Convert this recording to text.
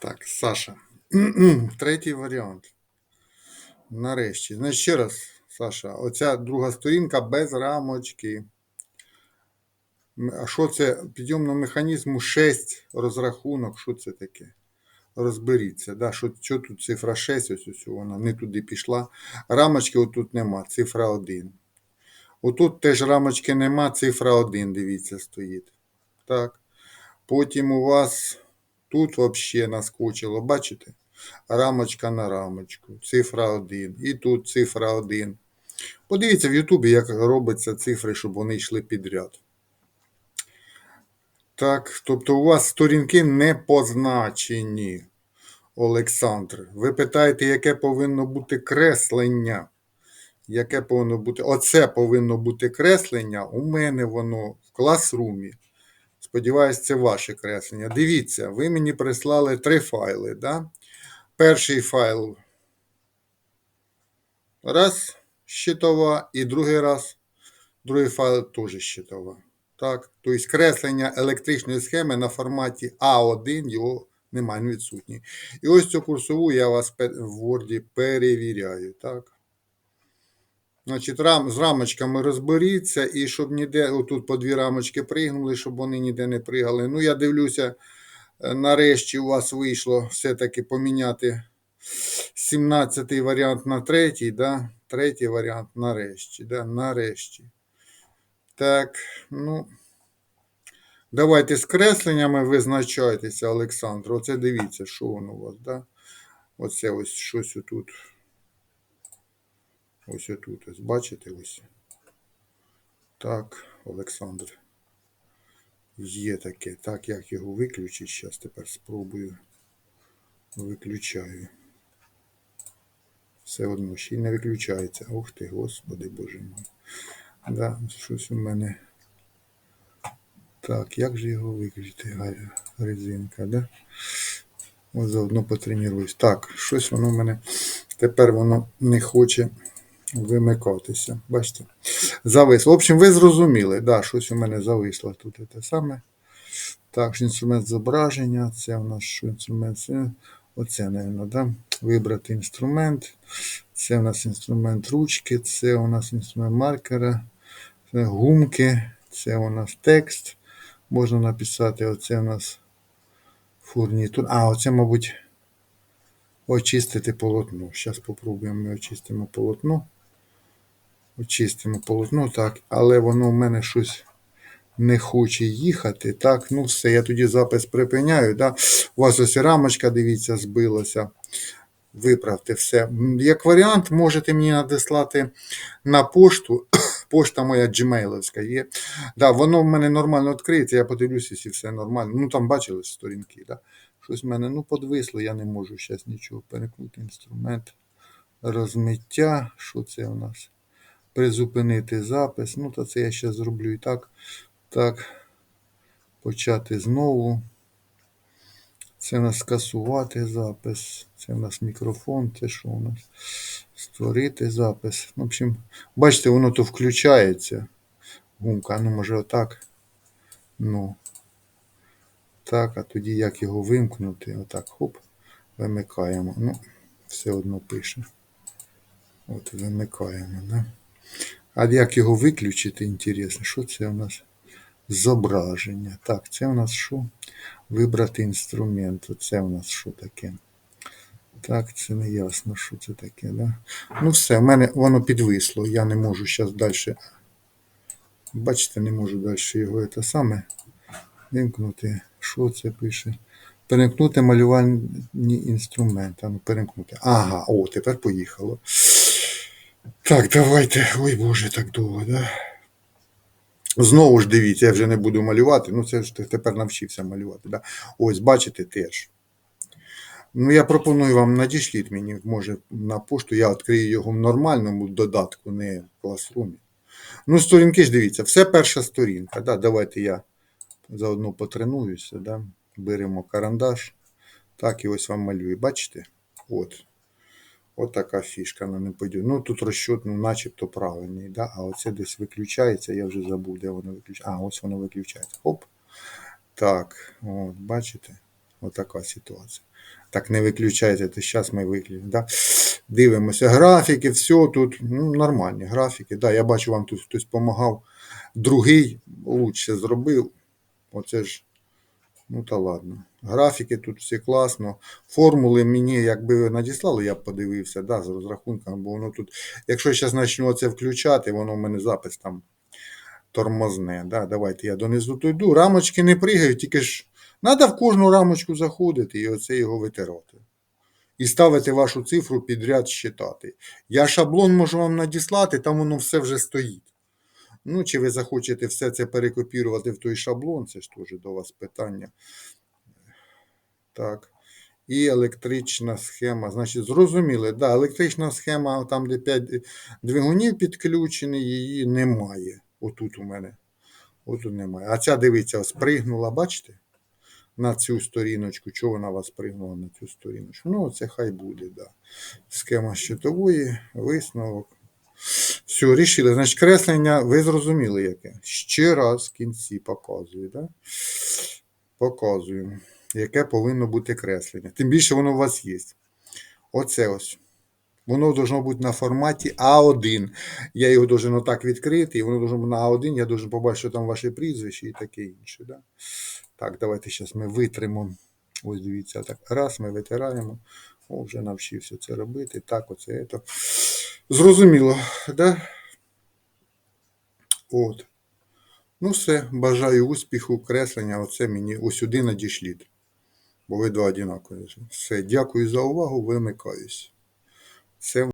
Так, Саша. Третій варіант. Нарешті. Значить, ще раз, Саша, оця друга сторінка без рамочки. А що це? Підйомного механізму 6 розрахунок. Що це таке? Розберіться, да, що, що тут цифра 6, ось, ось вона не туди пішла. Рамочки отут нема, цифра 1. Отут теж рамочки нема, цифра 1, дивіться, стоїть. Так. Потім у вас тут взагалі наскочило, бачите? Рамочка на рамочку, цифра 1. І тут цифра 1. Подивіться в Ютубі, як робиться цифри, щоб вони йшли підряд. Так, тобто у вас сторінки не позначені, Олександр. Ви питаєте, яке повинно бути креслення? Яке повинно бути? Оце повинно бути креслення. У мене воно в класрумі. Сподіваюсь, це ваше креслення. Дивіться, ви мені прислали три файли. Да? Перший файл раз щитова, і другий раз, другий файл теж щитова. Так, тобто креслення електричної схеми на форматі А1 його немає, він відсутній. І ось цю курсову я вас в Word перевіряю. Так. Значить, рам, з рамочками розберіться, і щоб ніде, отут по дві рамочки пригнули, щоб вони ніде не пригали. Ну, я дивлюся, е, нарешті у вас вийшло все-таки поміняти 17-й варіант на третій, да? третій варіант нарешті. Да? Нарешті. Так, ну. Давайте з кресленнями визначайтеся, Олександр. Оце дивіться, що воно у вас, да? Оце ось щось отут. Ось отут. Ось бачите ось. Так, Олександр. Є таке. Так, як його виключити? Зараз тепер спробую. Виключаю. Все одно ще й не виключається. Ух ти, господи боже мой. Да, щось у мене. Так, як же його виключити? Га- Резинка, да? Ось заодно потренуюсь. Так, щось воно в мене. Тепер воно не хоче вимикатися. Бачите? Зависло. В общем, ви зрозуміли, да, щось у мене зависло тут те саме. Так, інструмент зображення, це у нас інструмент, оце, мабуть, да? вибрати інструмент. Це у нас інструмент ручки, це у нас інструмент маркера, це гумки, це у нас текст. Можна написати, оце у нас фурнітур. А, оце, мабуть, очистити полотно. Зараз спробуємо ми очистимо полотно. Очистимо полотно, так, але воно в мене щось не хоче їхати. Так, ну все, я тоді запис припиняю. Да? У вас ось рамочка, дивіться, збилася. Виправте все. Як варіант, можете мені надіслати на пошту. Пошта моя gmailовська є. Да, воно в мене нормально відкриється, я подивлюся, якщо все нормально. Ну там бачили сторінки, да? Щось в мене ну, подвисло, я не можу зараз нічого перекнути. Інструмент розмиття. Що це у нас? Призупинити запис. Ну, то це я ще зроблю і так. Так. Почати знову. Це у нас скасувати запис. Це у нас мікрофон. Це що у нас? Створити запис. В общем, бачите, воно то включається. Гумка, ну може отак. Ну. Так, а тоді як його вимкнути? Отак, хоп, вимикаємо. Ну, все одно пише. От вимикаємо, да? А як його виключити, інтересно, що це у нас? Зображення. Так, це у нас що? Вибрати інструмент. Це у нас що таке? Так, це не ясно, що це таке, да? Ну все, в мене воно підвисло. Я не можу зараз далі. Бачите, не можу далі його це саме вимкнути. Що це пише? Перемкнути малювальні інструменти. Ну, перемкнути. Ага, о, тепер поїхало. Так, давайте. Ой Боже, так довго, да? Знову ж дивіться, я вже не буду малювати. Ну, це ж тепер навчився малювати. Да? Ось, бачите, теж. Ну, я пропоную вам надішліть мені, може, на пошту, я відкрию його в нормальному додатку, не в класрумі. Ну, сторінки ж дивіться, все перша сторінка. Да? Давайте я заодно потренуюся. Да? Беремо карандаш. Так, і ось вам малюю. Бачите? От. От така фішка, вона не пойде. Ну тут розчет, ну, начебто правильний, да? а оце десь виключається, я вже забув, де воно виключається. А, ось воно виключається. Хоп. Так, от, бачите? Отака ситуація. Так не виключайте, то зараз ми виключимо. Да? Дивимося. Графіки, все тут ну, нормальні графіки. Да, я бачу, вам тут хтось допомагав. Другий лучше зробив. Оце ж, ну та ладно. Графіки тут всі класно. Формули мені, якби ви надіслали, я б подивився, да, з розрахунками, бо воно тут, якщо я зараз почну це включати, воно в мене запис там тормозне. Да? Давайте я донизу йду. Рамочки не пригають, тільки ж треба в кожну рамочку заходити і оце його витирати. І ставити вашу цифру підряд щитати. Я шаблон можу вам надіслати, там воно все вже стоїть. Ну, чи ви захочете все це перекопірувати в той шаблон, це ж теж до вас питання. Так. І електрична схема. Значить, зрозуміли, да, електрична схема, там, де 5 двигунів підключені, її немає. Отут у мене. Отут немає. А ця, дивіться, спригнула, бачите? На цю сторіночку. Чого вона вас пригнула на цю сторіночку? Ну, це хай буде, да. Схема щитової, висновок. Все, рішили. Значить, креслення, ви зрозуміли яке. Ще раз в кінці показую, да? Показую, яке повинно бути креслення. Тим більше воно у вас є. Оце ось. Воно должно бути на форматі А1. Я його должен отак відкрити, і воно должно бути на А1, я должен побачити, що там ваше прізвище і таке інше. Да? Так, давайте зараз ми витримо. Ось дивіться, так. Раз, ми витираємо. О, вже навчився це робити. Так, оце. це. Зрозуміло, да? От. Ну все, бажаю успіху, креслення. Оце мені ось надішліть. Бо ви два одинакові. Все, дякую за увагу, вимикаюсь. Все.